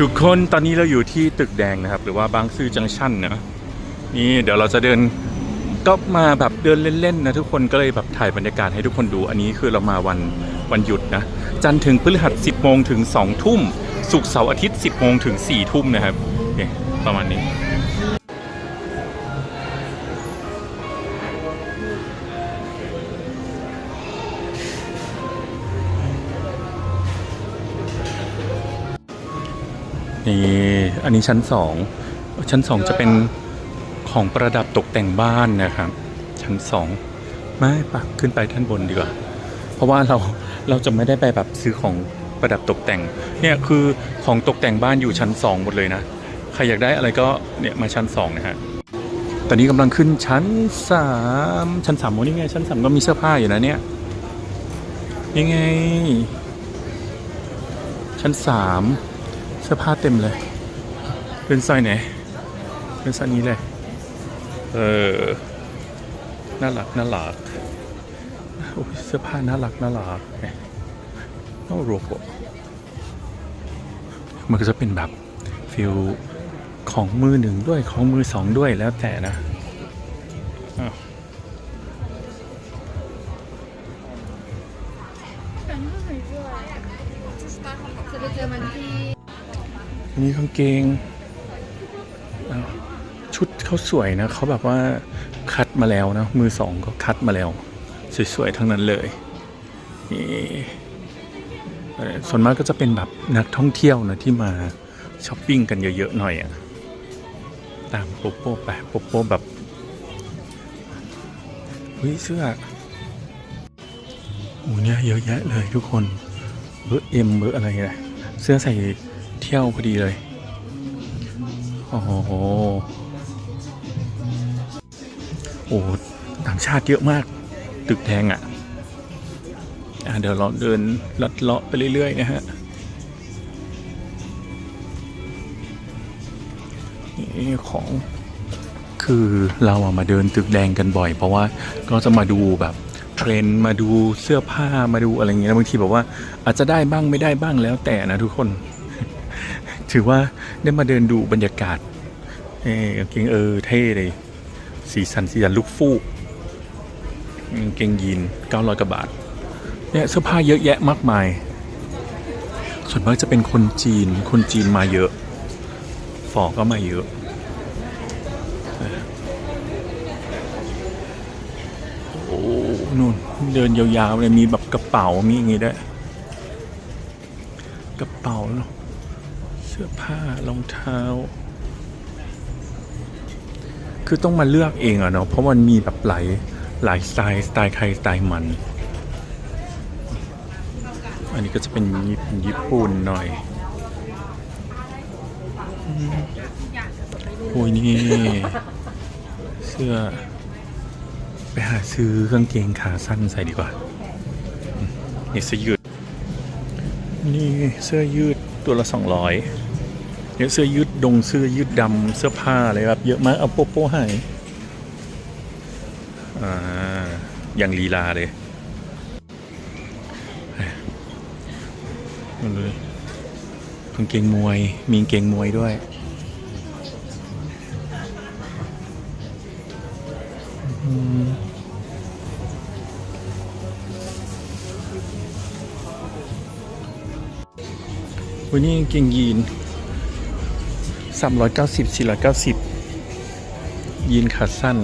ทุกคนตอนนี้เราอยู่ที่ตึกแดงนะครับ หรือว่าบางซื่อจังชั่นนะนี่เดี๋ยวเราจะเดินก็มาแบบเดินเล่นๆนะทุกคนก็เลยแบบถ่ายบรรยากาศให้ทุกคนดูอันนี้คือเรามาวันวันหยุดนะ จันทร์ถึงพฤหัส 10 โมงถึง 2 ทุ่ม ศุกร์เสาร์อาทิตย์ 10 โมงถึง 4 ทุ่มนะครับประมาณนี้ นี่อันนี้ชั้นสองชั้นสองจะเป็นของประดับตกแต่งบ้านนะครับ ชั้นสองไม่ปะขึ้นไปท่านบนดีกว่า เพราะว่าเราเราจะไม่ได้ไปแบบซื้อของประดับตกแต่งเนี่ยคือของตกแต่งบ้านอยู่ชั้นสองหมดเลยนะใครอยากได้อะไรก็เนี่ยมาชั้นสองนะฮะตอนนี้กำลังขึ้นชั้นสามชั้นสามโอ้นี่ไงชั้นสามก็มีเสื้อผ้าอยู่นะเนี่ยยังไง ชั้นสามเสื้อผ้าเต็มเลย เป็นไซส์ไหน เป็นไซส์นี้เลย เออ น่ารักน่ารักโอ้ยเสื้อผ้าน่ารักน่ารักเนี่ยโอ้โรโกมันก็จะเป็นแบบฟิลของมือหนึ่งด้วยของมือสองด้วยแล้วแต่นะ มีกางเกง ชุดเขาสวยนะเขาแบบว่าคัดมาแล้วนะ มือสองก็คัดมาแล้ว สวยๆ ทั้งนั้นเลยนี่ส่วนมากก็จะเป็นแบบนักท่องเที่ยวนะที่มาช้อปปิ้งกันเยอะๆหน่อยอะตามโปโป้ไปโปโป้แบบเฮ้ยเสื้อโอ้เนี่ยเยอะแยะเลยทุกคนเบอร์เอ็มเบอร์อะไรนะเสื้อใส่ ที่ยวพอดีเลย โอ้โห โอ้ต่างชาติเยอะมาก ตึกแดงอะอะ เดี๋ยวเราเดินลัดเลาะไปเรื่อย ๆ นะฮะ นี่ของคือเราอะมาเดินตึกแดงกันบ่อย เพราะว่าก็จะมาดูแบบเทรนมาดูเสื้อผ้ามาดูอะไรเงี้ยบางทีแบบว่าอาจจะได้บ้างไม่ได้บ้างแล้วแต่นะทุกคน ถือว่าได้มาเดินดูบรรยากาศเออกางเกงเออเท่เลย สีสันสีสันลูกฟูกกางเกงยีน900กว่าบาท เนี่ยเสื้อผ้าเยอะแยะมากมาย ส่วนมากจะเป็นคนจีน คนจีนมาเยอะ ฝอก็มาเยอะเออโอ้นู่นเดินยาวๆเลยมีแบบกระเป๋ามีอย่างงี้ด้วยกระเป๋าเนอะ เสื้อผ้ารองเท้า คือต้องมาเลือกเองอะเนาะเพราะมันมีแบบหลายหลายสไตล์สไตล์ใครสไตล์มัน อันนี้ก็จะเป็นญี่ปุ่นญี่ปุ่นหน่อยโอ้ยนี่ เสื้อ ไปหาซื้อกางเกงขาสั้นใส่ดีกว่านี่เสื้อยืด นี่เสื้อยืด ตัวละสองร้อยเนี่ยเสื้อยืดดงเสื้อยืดดำเสื้อผ้าอะไรแบบเยอะมากเอาโปโป้ให้อ่าอย่างลีลาเลยมาเลยกางเกงมวย มีกางเกงมวยด้วย อืม วันนี้กางเกงยีนสามร้อยเก้าสิบสี่ร้อยเก้าสิบยีนขาสั้น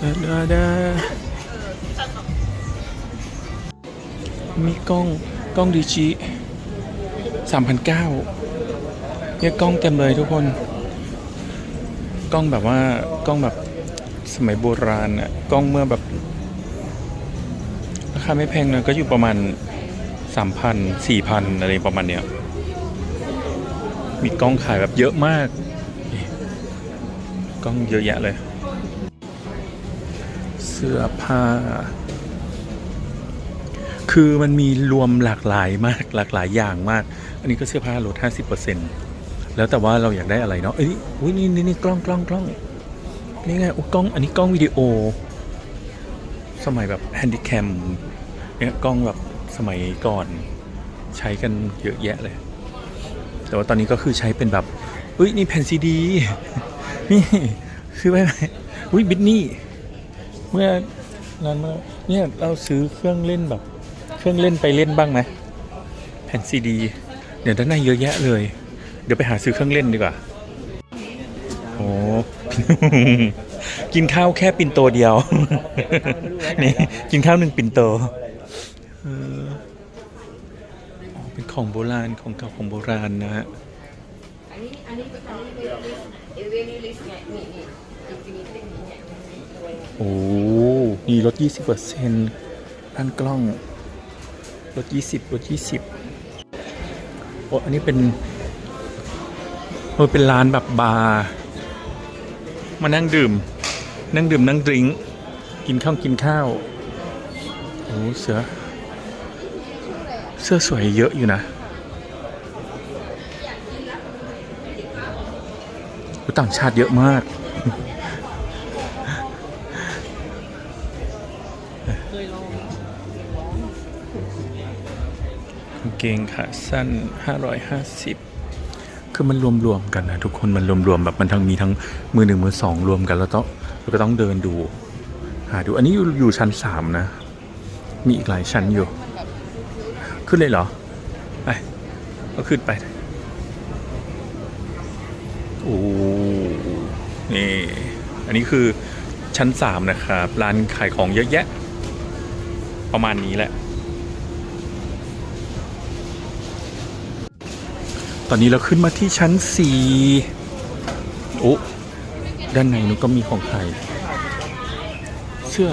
ดาดาดามีกล้อง กล้องดีจีสามพันเก้าเนี่ยกล้องเต็มเลยทุกคน กล้องแบบว่ากล้องแบบสมัยโบราณอะกล้องเมื่อแบบ ราคาไม่แพงนะก็อยู่ประมาณสามพันสี่พันอะไรประมาณเนี้ยมีกล้องขายแบบเยอะมาก กล้องเยอะแยะเลย เสื้อผ้า คือมันมีรวมหลากหลายมากหลากหลายอย่างมาก อันนี้ก็เสื้อผ้าลดห้าสิบเปอร์เซ็นแล้วแต่ว่าเราอยากได้อะไรเนาะเอ้ยอุ้ยนี่นี่นี่กล้องกล้องกล้องนี่ไงโอ้กล้อง อันนี้กล้องวิดีโอ สมัยแบบแฮนดิแคม เนี่ยกล้องแบบสมัยก่อนใช้กันเยอะแยะเลย แต่ว่าตอนนี้ก็คือใช้เป็นแบบอุ้ยนี่แผ่นซีดีนี่ซื้อไปไหมอุ้ยบิทนี่เมื่อนานมาเนี่ยเราซื้อเครื่องเล่นแบบ เครื่องเล่นไปเล่นบ้างไหมแผ่นซีดีเดี๋ยวด้านในเยอะแยะเลย เดี๋ยวไปหาซื้อเครื่องเล่นดีกว่าโอ้กินข้าวแค่ปินโตเดียวนี่กินข้าวหนึ่งปินโต เป็นของโบราณของเก่าของโบราณนะฮะอันนี้อันนี้อันนี้เป็นลิสเอเวอร์ลิสเนี่ยนี่นี่อินฟินิตี้เนี่ยตัวเนี่ยโอ้นี่ลด20เปอร์เซ็นต์ด้านกล้องลด20ลด20โอ้อันนี้เป็นโอ้เป็นร้านแบบบาร์มานั่งดื่ม นั่งดื่มนั่งดริงกินข้าวกินข้าวโอ้เสือ เสื้อสวยเยอะอยู่นะโอ้ต่างชาติเยอะมากกางเกงขาสั้น 550 คือมันรวมๆกันนะ ทุกคนมันรวมๆแบบมันทั้งมีทั้งมือหนึ่งมือสองรวมกัน แล้วต้องเราก็ต้องเดินดู หาดู อันนี้อยู่อยู่ชั้นสามนะ มีอีกหลายชั้นอยู่ ขึ้นเลยเหรอ ไป ก็ขึ้นไป โอ้นี่ อันนี้คือชั้นสามนะครับ ร้านขายของเยอะแยะ ประมาณนี้แหละ ตอนนี้เราขึ้นมาที่ชั้นสี่โอ้ ด้านในนู้นก็มีของขายเสื้อ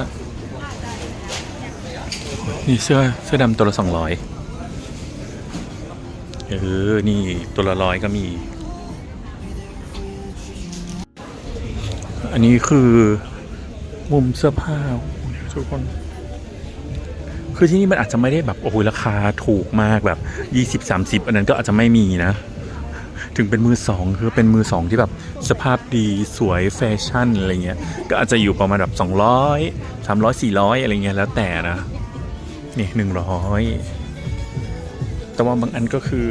นี่เสื้อเสื้อดำตัวละสองร้อย เออ นี่ตัวละร้อยก็มี อันนี้คือมุมเสื้อผ้าทุกคน คือที่นี่มันอาจจะไม่ได้แบบ โอ้โหราคาถูกมากแบบ20 30อันนั้นก็อาจจะไม่มีนะ ถึงเป็นมือสองคือเป็นมือสองที่แบบสภาพดีสวยแฟชั่นอะไรเงี้ย ก็อาจจะอยู่ประมาณแบบ200 300 400อยสี่ร้อยอะไรเงี้ยแล้วแต่นะ นี่100 แต่ว่าบางอันก็คือ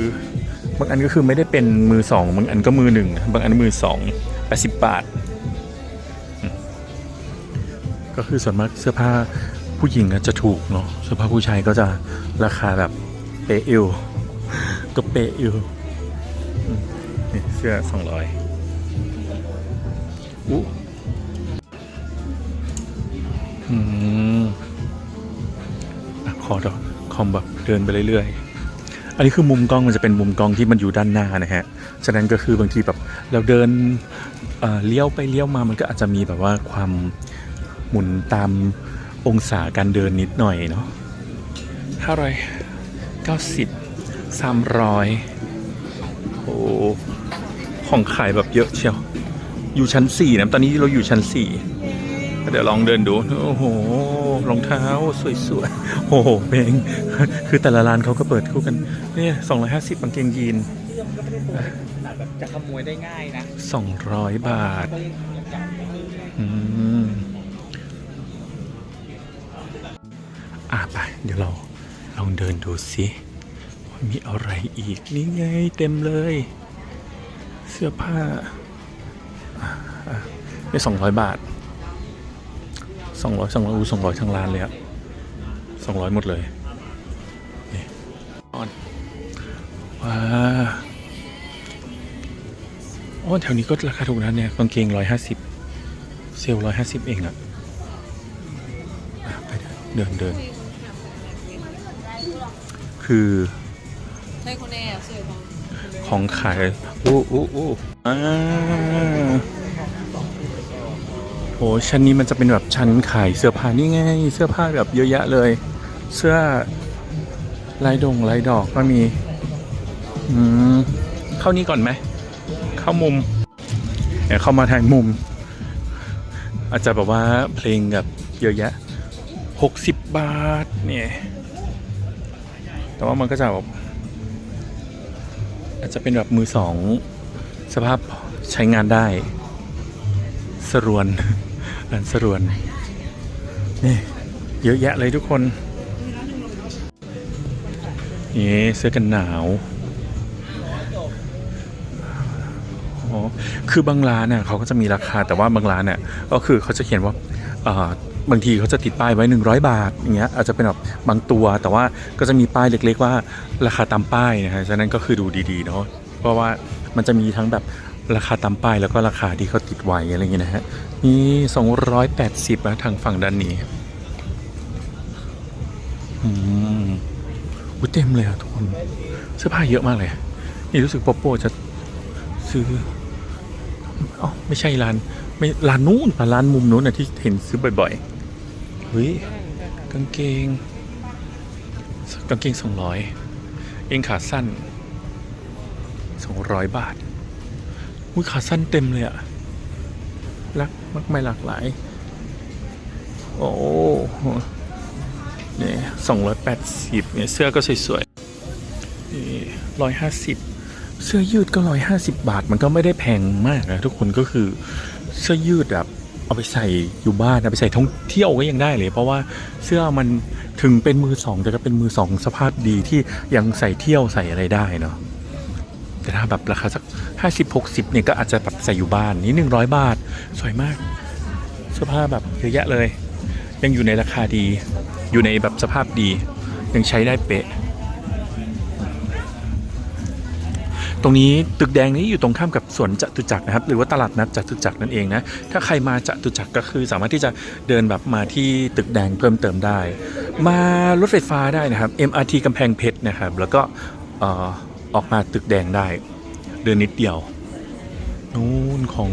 บางอันก็คือไม่ได้เป็นมือสองบางอันก็มือหนึ่งบางอันมือสอง80บบาท ก็คือส่วนมากเสื้อผ้าผู้หญิงจะถูกเนาะเสื้อผ้าผู้ชายก็จะราคาแบบเปเอวก็เปเอวนี่เสื้อสองร้อยอู้อืมอะขอดอกคอมแบบเดินไปเรื่อยๆ อันนี้คือมุมกล้องมันจะเป็นมุมกล้องที่มันอยู่ด้านหน้านะฮะ ฉะนั้นก็คือบางทีแบบเราเดินเเลี้ยวไปเลี้ยวมามันก็อาจจะมีแบบว่าความหมุนตามองศาการเดินนิดหน่อยเนาะห้าร้อยเก้าสิบสามร้อยโอ้ของขายแบบเยอะเชียว อยู่ชั้นสี่นะ ตอนนี้เราอยู่ชั้นสี่เดี๋ยวลองเดินดู โอ้โห รองเท้าสวยๆ โอ้โหเพลงคือแต่ละร้านเขาก็เปิดคู่กัน เนี่ยสองร้อยห้าสิบกางเกงยีนแบบจะขโมยได้ง่ายนะสองร้อยบาท อืม อะไป เดี๋ยวเราลองเดินดูสิว่ามีอะไรอีก นี่ไงเต็มเลย เสื้อผ้านี่สองร้อยบาท สองร้อยสองร้อยอูสองร้อยทั้งร้านเลยอะสองร้อยหมดเลยนี่ออนว้าโอ้แถวนี้ก็ราคาถูกนะเนี่ยกางเกงร้อยห้าสิบเซลร้อยห้าสิบเองอะอะไปเดินเดิน คือใช่คนแน่สวยของของขายอู้อู้อู้อ่า โหชั้นนี้มันจะเป็นแบบชั้นขายเสื้อผ้านี่ไง เสื้อผ้าแบบเยอะแยะเลย เสื้อลายดงลายดอกก็มี อืม เข้านี่ก่อนไหม เข้ามุมเดี๋ยวเข้ามาถ่ายมุม อาจจะแบบว่าเพลงแบบเยอะแยะหกสิบบาทเนี่ย แต่ว่ามันก็จะแบบอาจจะเป็นแบบมือสอง สภาพใช้งานได้ สรวน ร้านสรวน นี่ เยอะแยะเลยทุกคน นี่เสื้อกันหนาวอ๋อคือบางร้านน่ะเขาก็จะมีราคาแต่ว่าบางร้านน่ะก็คือเขาจะเขียนว่าอ่าบางทีเขาจะติดป้ายไว้ 100 บาทอย่างเงี้ยอาจจะเป็นแบบบางตัว แต่ว่าก็จะมีป้ายเล็ก ๆ ว่าราคาตามป้ายนะฮะฉะนั้นก็คือดูดีๆเนาะเพราะว่ามันจะมีทั้งแบบ ราคาตามป้ายแล้วก็ราคาที่เขาติดไว้อะไรอย่างเงี้ยนะฮะนี่280นะทางฝั่งด้านนี้อืมเต็มเลยอะทุกคนเสื้อผ้าเยอะมากเลยนี่รู้สึกป๊อปโปจะซื้ออ๋อไม่ใช่ร้านไม่ร้านนู้นอ่ร้านมุมนู้นนะที่เห็นซื้อบ่อยๆเฮ้ยกางเกงกางเกงสองร้อยเองขาสั้นสองร้อยบาท อุ้ยขาสั้นเต็มเลยอะรักมากไม่หลากหลาย โอ้เนี่ยสองร้อยแปดสิบเนี่ยเสื้อก็สวยๆนี่ร้อยห้าสิบเสื้อยืดก็ร้อยห้าสิบบาท มันก็ไม่ได้แพงมากนะทุกคนก็คือเสื้อยืดแบบเอาไปใส่อยู่บ้านเอาไปใส่ท่องเที่ยวก็ยังได้เลย เพราะว่าเสื้อมันถึงเป็นมือสองแต่ก็เป็นมือสองสภาพดีที่ยังใส่เที่ยวใส่อะไรได้เนาะ แต่ถ้าแบบราคาสักห้าสิบหกสิบเนี่ยก็อาจจะแบบใส่อยู่บ้านนี่หนึ่งร้อยบาท สวยมากเสื้อผ้าแบบเยอะแยะเลย ยังอยู่ในราคาดี อยู่ในแบบสภาพดี ยังใช้ได้เป๊ะ ตรงนี้ตึกแดงนี้อยู่ตรงข้ามกับสวนจตุจักรนะครับ หรือว่าตลาดนัดจตุจักรนั่นเองนะ ถ้าใครมาจตุจักรก็คือสามารถที่จะเดินแบบมาที่ตึกแดงเพิ่มเติมได้ มารถไฟฟ้าได้นะครับ MRT กำแพงเพชรนะครับ แล้วก็เอ่อ ออกมาตึกแดงได้ เดินนิดเดียว นู่นของ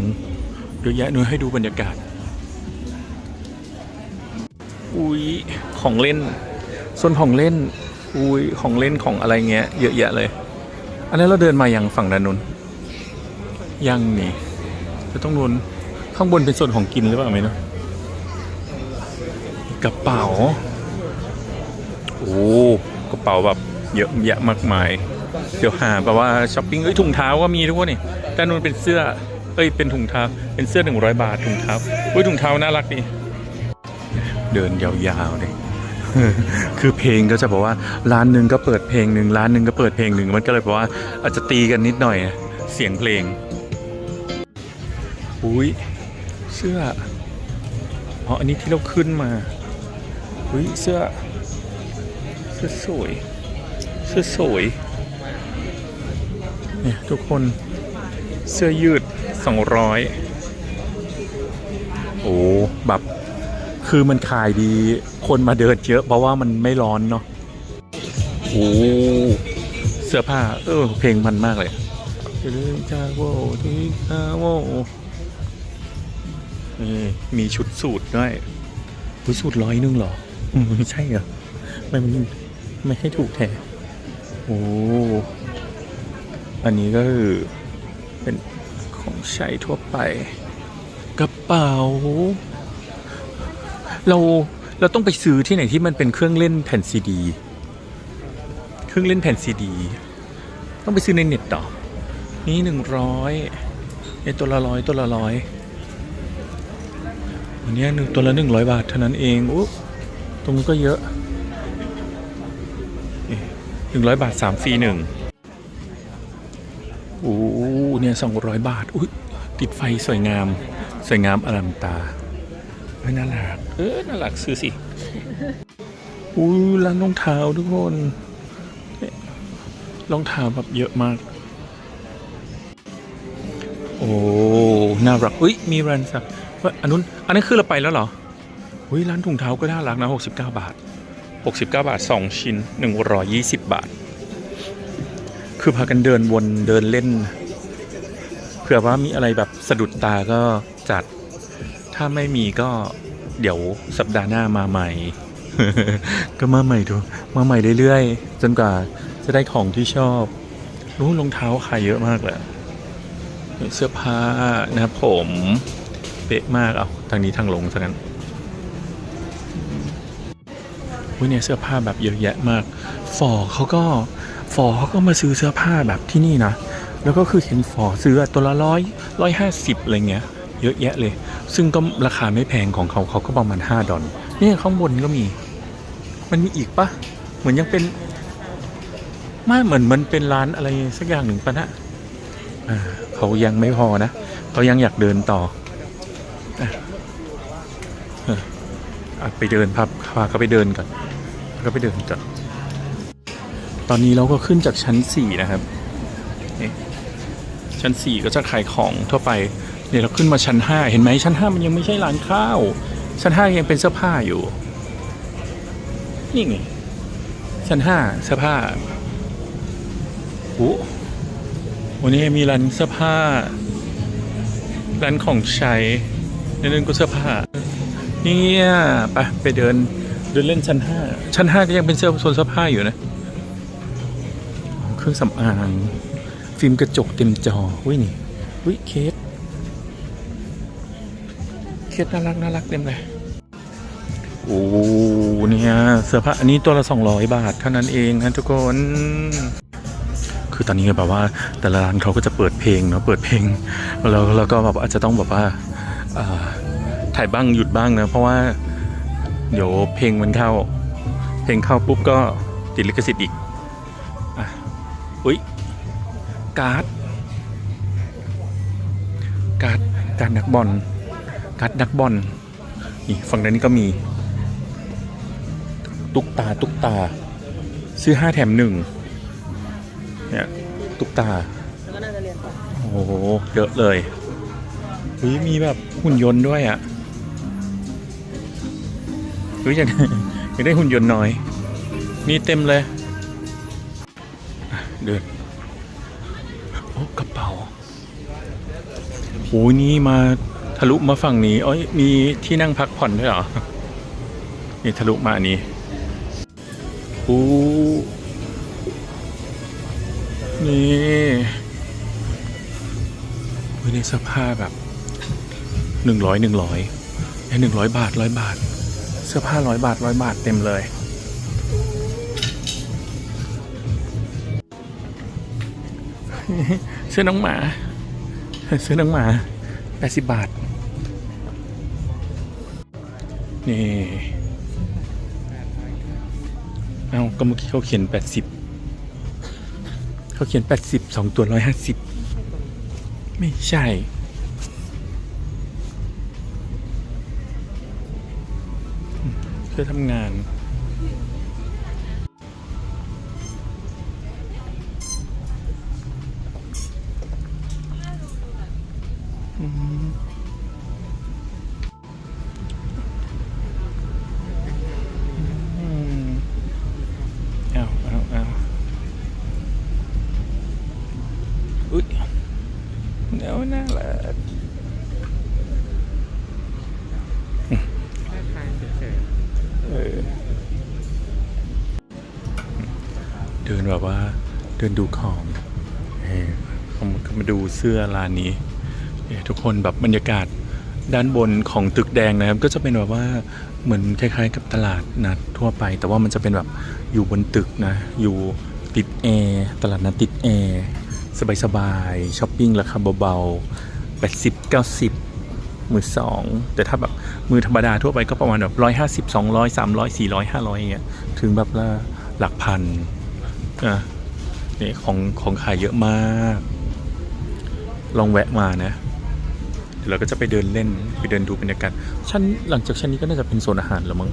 เยอะแยะนู่นให้ดูบรรยากาศ อุ้ยของเล่นส่วนของเล่น อุ้ยของเล่นของอะไรเงี้ย เยอะแยะเลย อันนั้เราเดินมายังฝั่งด้านนู้นยังนี่จะต้องนู้นข้างบนเป็นส่วนของกินหรือเปล่าไหม่รู้กระเป๋า โอ้กระเป๋าแบบเยอะแยะมากมาย เดี๋ยวหาแบบว่าช้อปปิ้งเอ้ยถุงเท้าก็มีทุกคนนี่ด้านนู้นเป็นเสื้อเอ้ยเป็นถุงเท้าเป็นเสื้อหนึ่งร้อยบาทถุงเท้าเฮ้ยถุงเท้าน่ารักดีเดินยาวๆเลยคือเพลงก็จะบอกว่าร้านหนึ่งก็เปิดเพลงหนึ่งร้านหนึ่งก็เปิดเพลงหนึ่งมันก็เลยบอกว่าอาจจะตีกันนิดหน่อยเสียงเพลงอุ้ยเสื้ออ๋ออันนี้ที่เราขึ้นมาอุ้ยเสื้อเสื้อสวยเสื้อสวย เนี่ยทุกคนเสื้อยืด 200 โอ้แบบ คือมันขายดีคนมาเดินเยอะ เพราะว่ามันไม่ร้อนเนาะโอ้เสื้อผ้า เออ เพลงมันมากเลยถึงจาโวถึงจาโวนี่มีชุดสูตรด้วยอุ้ยสูตรร้อยหนึงเหรออืมใช่เหรอ ไม่มันไม่ให้ถูกแท้โอ้ อันนี้ก็คือเป็นของใช้ทั่วไป กระเป๋า เราเราต้องไปซื้อที่ไหนที่มันเป็นเครื่องเล่นแผ่นซีดี เครื่องเล่นแผ่นซีดี ต้องไปซื้อในเน็ตต่อ นี่หนึ่งร้อยไอตัวละร้อยตัวละร้อยอันนี้หนึ่งตัวละหนึ่งร้อยบาทเท่านั้นเองอุ๊ยตรงนี้ก็เยอะหนึ่งร้อยบาทสามฟรีหนึ่ง อ้เนี่ยสองร้อยบาทอุ้ยติดไฟสวยงาม สวยงามอลัมตาเฮ้ยน่ารักเออน่ารักซื้อสิอุ้ยร้านรองเท้าทุกคนรองเท้าแบบเยอะมาก โอ้น่ารักอุ้ยมีร้านสักว่าอันนู้นอันนั้นคือเราไปแล้วเหรออุ้ยร้านถุงเท้าก็น่ารักนะ 69 บาท 69 บาท 2 ชิ้น 120 บาท คือพากันเดินวนเดินเล่น เผื่อว่ามีอะไรแบบสะดุดตาก็จัด ถ้าไม่มีก็เดี๋ยวสัปดาห์หน้ามาใหม่ ก็มาใหม่ดูมาใหม่เรื่อยๆ จนกว่าจะได้ของที่ชอบรู้รองเท้าขายเยอะมากเลยเสื้อผ้านะผมเป๊ะมากเอาทางนี้ทางลงซะงั้นอุ้ยเนี่ยเสื้อผ้าแบบเยอะแยะมาก ฟอเขาก็ ฟอเขาก็มาซื้อเสื้อผ้าแบบที่นี่นะ แล้วก็คือเห็นฟอซื้อตัวละร้อยร้อยห้าสิบอะไรเงี้ย เยอะแยะเลย ซึ่งก็ราคาไม่แพงของเขาเขาก็ประมาณ5ดอลนี่ข้างบนก็มี มันมีอีกปะเหมือนยังเป็นไม่เหมือนมันเป็นร้านอะไรสักอย่างหนึ่งปะนะอ่าเขายังไม่พอนะเขายังอยากเดินต่ออะอะไปเดินพาพาเขาไปเดินก่อนก็ไปเดินก่อน ตอนนี้เราก็ขึ้นจากชั้นสี่นะครับ ชั้นสี่ก็จะขายของทั่วไปเนี่ยวเราขึ้นมาชั้นห้าเห็นไหมชั้นห้ามันยังไม่ใช่ร้านข้าว ชั้นห้ายังเป็นเสื้อผ้าอยู่ นี่ไง ชั้นห้าเสื้อผ้าโอ้วันนี้มีร้านเสื้อผ้า ร้านของใช้ในนั้นก็เสื้อผ้า เนี่ยไปไปเดินเดินเล่นชั้นห้าชั้นห้าก็ยังเป็นเสื้อโซนเสื้อผ้าอยู่นะ รื่องสำอาง ฟิล์มกระจกเต็มจออุ้ยนี่อุ้ยเคสเคสน่ารักน่ารักเต็มเลยโอ้เนี่ยเสื้อผ้าอันนี้ตัวละ 200 บาทเท่านั้นเองนะทุกคน คือตอนนี้แบบว่าแต่ละร้านเขาก็จะเปิดเพลงเนาะเปิดเพลงแล้วแล้วก็แบบอาจจะต้องแบบว่าถ่ายบ้างหยุดบ้างนะเพราะว่า เดี๋ยวเพลงมันเข้า เพลงเข้าปุ๊บก็ติดลิขสิทธิ์อีก อุ้ยการ์ดการ์ดการ์ดนักบอลการ์ดนักบอลนี่ฝั่งด้านนี้ก็มี ตุ๊กตาตุ๊กตา ซื้อห้าแถมหนึ่งเนี่ยตุ๊กตาโอ้โหเยอะเลยเฮ้ยมีแบบหุ่นยนต์ด้วยอะ่ะเฮ้ยอยากอยากได้หุ่นยนต์น้อย นี่เต็มเลย เดินโอ้กระเป๋าโอ้นี่มาทะลุมาฝั่งนี้เอ้ยมีที่นั่งพักผ่อนด้วยเหรอนี่ทะลุมาอันนี้โอ้นี่เฮ้ยในเสื้อผ้าแบบหนึ่งร้อยหนึ่งร้อยหนึ่งร้อยบาทร้อยบาท เสื้อผ้าร้อยบาทร้อยบาทเต็มเลย เสื้อน้องหมา เสื้อน้องหมาแปดสิบบาท นี่ เอาก็เมื่อกี้เขาเขียนแปดสิบเขาเขียนแปดสิบสองตัวร้อยห้าสิบไม่ใช่เพื่อทำงาน เดี๋ยวน่ารักเดินแบบว่าเดินดูของเออผมมาดูเสื้อร้านนี้เออทุกคนแบบบรรยากาศด้านบนของตึกแดงนะครับ ก็จะเป็นแบบว่าเหมือนคล้าย ๆ กับตลาดนัดทั่วไป แต่ว่ามันจะเป็นแบบอยู่บนตึกนะ อยู่ติดแอร์ตลาดนัดติดแอร์ สบายๆช้อปปิ้งราคาเบาๆ 80 90 มือสองแต่ถ้าแบบมือธรรมดาทั่วไปก็ประมาณแบบร้อยห้าสิบสองร้อยสามร้อยสี่ร้อยห้าร้อยอย่างเงี้ยถึงแบบละหลักพันอะนี่ของของขายเยอะมาก ลองแวะมานะเดี๋ยวเราก็จะไปเดินเล่นไปเดินดูบรรยากาศชั้นหลังจากชั้นนี้ก็น่าจะเป็นโซนอาหารแล้วมั้ง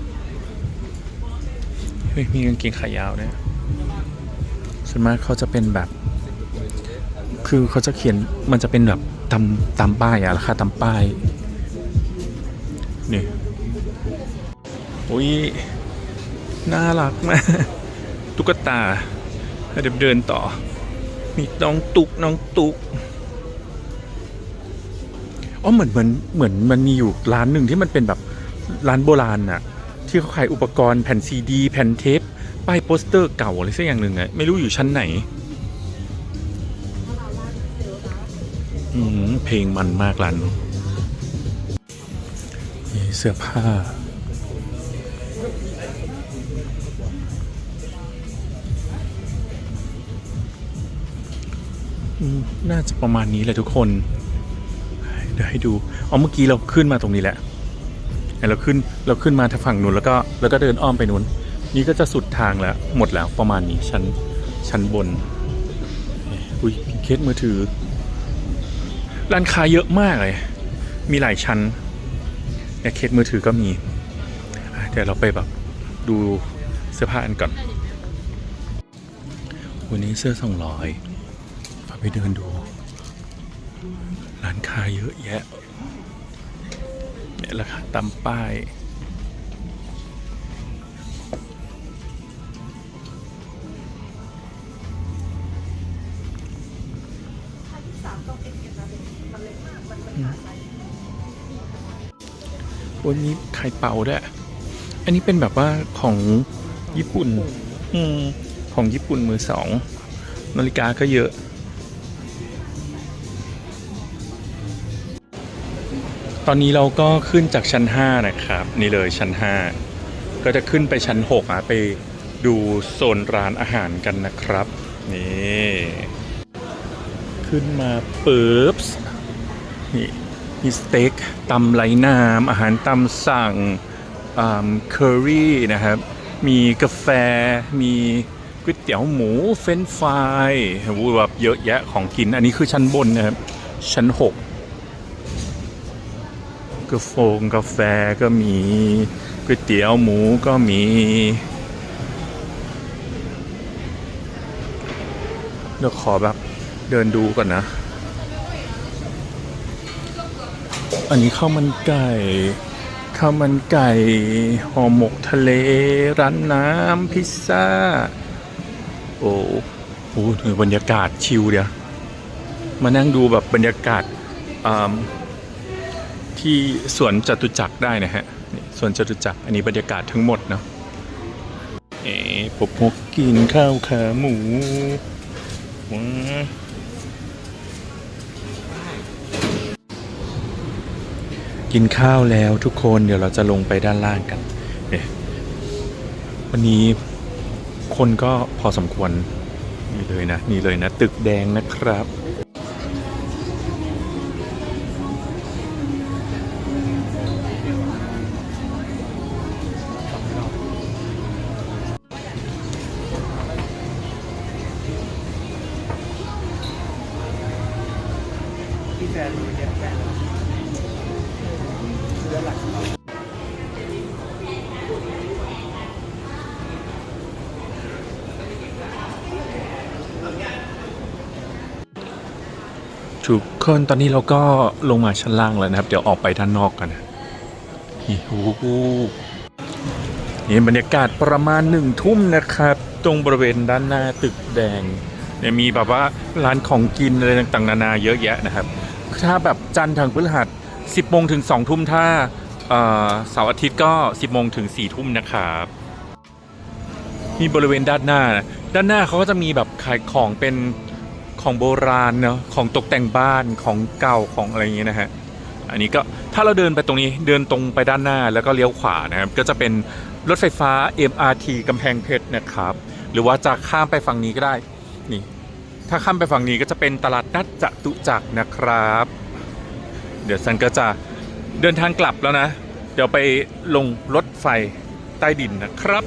เฮ้ยมีกางเกงขายาวเนี่ยส่วนมากเขาจะเป็นแบบ คือเขาจะเขียนมันจะเป็นแบบตามตามป้ายอะราคาตามป้าย นี่โอ้ยน่ารักมากตุ๊กตาเดี๋ยวเดินต่อ มีน้องตุกน้องตุกอ๋อเหมือนเหมือนเหมือนมันมีอยู่ร้านหนึ่งที่มันเป็นแบบร้านโบราณน่ะ ที่เขาขายอุปกรณ์แผ่นซีดี แผ่นเทปป้ายโปสเตอร์เก่าอะไรสักอย่างหนึ่งอะไม่รู้อยู่ชั้นไหน เพลงมันมากร้านเสื้อผ้า น่าจะประมาณนี้แหละทุกคน เดี๋ยวให้ดูอ๋อเมื่อกี้เราขึ้นมาตรงนี้แหละเห็นเราขึ้นเราขึ้นมาทางฝั่งนู้นแล้วก็แล้วก็เดินอ้อมไปนู้น นี่ก็จะสุดทางแล้วหมดแล้วประมาณนี้ชั้นชั้นบน อุ้ยเคสมือถือ ร้านค้าเยอะมากเลย มีหลายชั้นเนี่ยเคสมือถือก็มีอ่เดี๋ยวเราไปแบบดูเสื้อผ้าอันก่อน วันนี้เสื้อสองร้อยไปเดินดู ร้านค้าเยอะแยะเนี่ยราคาตามป้าย วันนี้ไข่เป่าด้วยอันนี้เป็นแบบว่าของญี่ปุ่น อืมของญี่ปุ่นมือสองนาฬิกาก็เยอะ ตอนนี้เราก็ขึ้นจากชั้น 5 นะครับ นี่เลยชั้น 5 ก็จะขึ้นไปชั้น6อะไปดูโซนร้านอาหารกันนะครับ นี่ ขึ้นมาปุ๊บนี่ มีสเต็กตำไหลน้ำอาหารตำสั่งเคอรี่นะครับ มีกาแฟ มีก๋วยเตี๋ยวหมูเฟรนช์ฟรายโอ้โหแบบเยอะแยะของกิน อันนี้คือชั้นบนนะครับ ชั้น 6กาแฟกาแฟก็มีก๋วยเตี๋ยวหมูก็มีเดี๋ยวขอแบบเดินดูก่อนนะ อันนี้ข้าวมันไก่ข้าวมันไก่ห่อหมกทะเลร้านน้ำพิซซ่า โอ้โหบรรยากาศชิลเดียวมานั่งดูแบบบรรยากาศที่สวนจตุจักรได้นะฮะสวนจตุจักรอันนี้บรรยากาศทั้งหมดเนาะเอ๋ผมกกินข้าวขาหมูว้า กินข้าวแล้วทุกคนเดี๋ยวเราจะลงไปด้านล่างกันเอ๊ะวันนี้คนก็พอสมควรนี่เลยนะ นี่เลยนะ ตึกแดงนะครับ ทุกคนตอนนี้เราก็ลงมาชั้นล่างแล้วนะครับ เดี๋ยวออกไปด้านนอกกันนะนี่โอ้โหนี่บรรยากาศประมาณหนึ่งทุ่มนะครับ ตรงบริเวณด้านหน้าตึกแดงเนี่ยมีแบบว่าร้านของกินอะไรต่างๆ นานาเยอะแยะนะครับ ถ้าแบบจันทร์ถึงพฤหัส 10โมงถึง2ทุ่มถ้าเอ่อเสาร์อาทิตย์ก็ 10โมงถึง4ทุ่มนะครับนี่บริเวณด้านหน้า ด้านหน้าเขาก็จะมีแบบขายของเป็น ของโบราณเนาะของตกแต่งบ้านของเก่าของอะไรอย่างเงี้ยนะฮะอันนี้ก็ถ้าเราเดินไปตรงนี้เดินตรงไปด้านหน้าแล้วก็เลี้ยวขวานะครับก็จะเป็นรถไฟฟ้า MRT กำแพงเพชรนะครับ หรือว่าจะข้ามไปฝั่งนี้ก็ได้นี่ถ้าข้ามไปฝั่งนี้ก็จะเป็นตลาดนัดจตุจักรนะครับ เดี๋ยวซันก็จะเดินทางกลับแล้วนะ เดี๋ยวไปลงรถไฟใต้ดินนะครับ